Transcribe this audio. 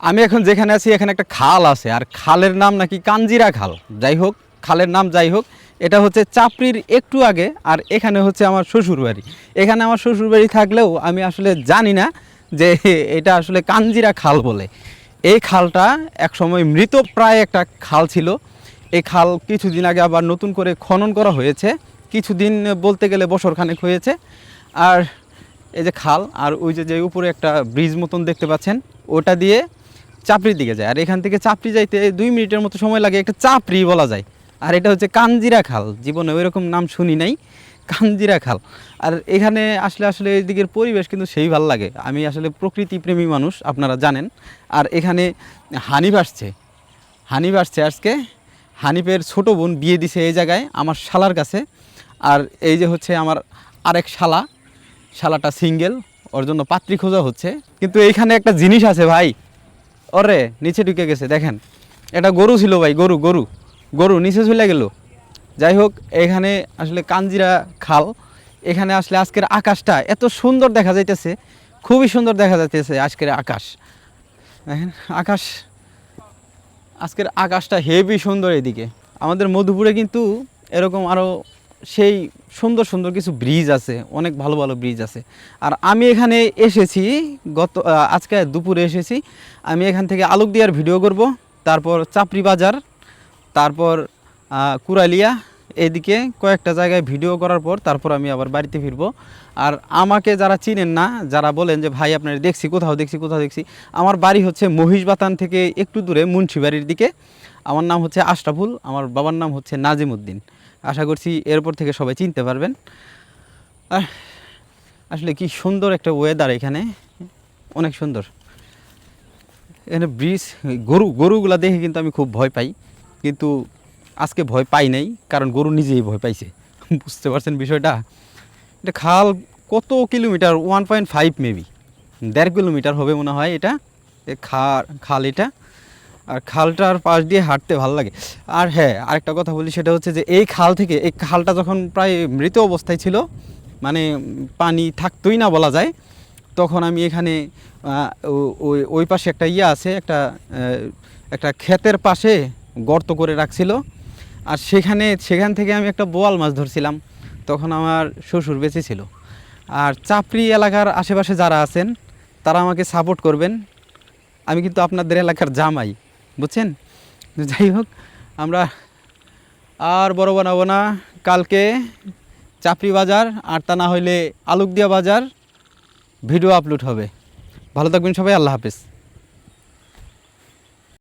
আমি এখন যেখানে আছি, এখানে একটা খাল আছে। আর খালের নাম নাকি কাঞ্জিরা খাল। যাই হোক, খালের নাম যাই হোক, এটা হচ্ছে চাপড়ির একটু আগে, আর এখানে হচ্ছে আমার শ্বশুর বাড়ি। এখানে আমার শ্বশুর বাড়ি থাকলেও আমি আসলে জানি না যে এটা আসলে কাঞ্জিরা খাল বলে। এই খালটা একসময় মৃত প্রায় একটা খাল ছিল। এই খাল কিছুদিন আগে আবার নতুন করে খনন করা হয়েছে। কিছুদিন বলতে গেলে বছরখানেক হয়েছে। আর এই যে খাল, আর ওই যে যে উপরে একটা ব্রিজ মতন দেখতে পাচ্ছেন, ওটা দিয়ে চাপড়ির দিকে যায়। আর এখান থেকে চাপড়ি যাইতে দুই মিনিটের মতো সময় লাগে একটা চাপড়ি বলা যায়। আর এটা হচ্ছে কাঞ্জিরা খাল। জীবনে ওইরকম নাম শুনি নাই। কাঞ্জিরা খাল। আর এখানে আসলে আসলে এই দিকের পরিবেশ কিন্তু সেই ভালো লাগে। আমি আসলে প্রকৃতি প্রেমী মানুষ, আপনারা জানেন। আর এখানে হানিফ আসছে। হানিফ আসছে আজকে। হানিফের ছোট বোন বিয়ে দিছে এই জায়গায়, আমার শালার কাছে। আর এই যে হচ্ছে আমার আরেক শালা। শালাটা সিঙ্গেল, ওর জন্য পাত্রী খোঁজা হচ্ছে। কিন্তু এইখানে একটা জিনিস আছে ভাই। ওরে নিচে ঢুকে গেছে, দেখেন। এটা গরু ছিল ভাই, গরু গরু। গরু, নিচে চলে গেল। যাই হোক, এখানে আসলে কাঞ্জিরা খাল। এখানে আসলে আজকের আকাশটা এত সুন্দর দেখা যাইতেছে, খুবই সুন্দর দেখা যাইতেছে আজকের আকাশ। দেখেন, আকাশ, আজকের আকাশটা হেভি সুন্দর এদিকে। আমাদের মধুপুরে কিন্তু এরকম আরও সেই সুন্দর সুন্দর কিছু ব্রিজ আছে, অনেক ভালো ভালো ব্রিজ আছে। আর আমি এখানে এসেছি গত আজকে দুপুরে এসেছি। আমি এখান থেকে আলোক দিয়ার ভিডিও করব, তারপর চাপড়ি বাজার, তারপর কুরালিয়া এদিকে কয়েকটা জায়গায় ভিডিও করার পর তারপর আমি আবার বাড়িতে ফিরবো। আর আমাকে যারা চিনেন না, যারা বলেন যে, ভাই, আপনার দেখছি, কোথাও দেখছি কোথাও দেখছি। আমার বাড়ি হচ্ছে মহিষবাতান থেকে একটু দূরে মুন্সিবাড়ির দিকে। আমার নাম হচ্ছে আশরাফুল, আমার বাবার নাম হচ্ছে নাজিম উদ্দিন আশা করছি এরপর থেকে সবাই চিনতে পারবেন। আর আসলে কি সুন্দর একটা ওয়েদার এখানে। অনেক সুন্দর। এখানে ব্রিজ গরু, গরুগুলা দেখে কিন্তু আমি খুব ভয় পাই। কিন্তু আজকে ভয় পাই নাই, কারণ গরু নিজেই ভয় পাইছে। বুঝতে পারছেন বিষয়টা? এটা খাল কত kilometre? One point five maybe দেড় কিলোমিটার হবে মনে হয় এটা। খা- খাল এটা। আর খালটার পাশ দিয়ে হাঁটতে ভালো লাগে। আর হ্যাঁ আরেকটা কথা বলি, সেটা হচ্ছে যে এই খাল থেকে, এই খালটা যখন প্রায় মৃত অবস্থায় ছিল মানে পানি থাকতোই না বলা যায়, তখন আমি এখানে ওই ওই পাশে একটা ইয়ে আছে, একটা একটা ক্ষেতের পাশে গর্ত করে রাখছিল। আর সেখানে, সেখান থেকে আমি একটা বোয়াল মাছ ধরছিলাম, তখন আমার শ্বশুর বেঁচে ছিল। আর চাপড়ি এলাকার আশেপাশে যারা আছেন, তারা আমাকে সাপোর্ট করবেন। আমি কিন্তু আপনাদের এলাকার জামাই। বুঝছেন? যাই হোক, আমরা আর বড় বানাবো না। কালকে চাপড়ি বাজার, আর তা না হইলে আলুকদিয়া বাজার। ভিডিও আপলোড হবে। ভালো থাকবেন সবাই, আল্লাহ হাফেজ।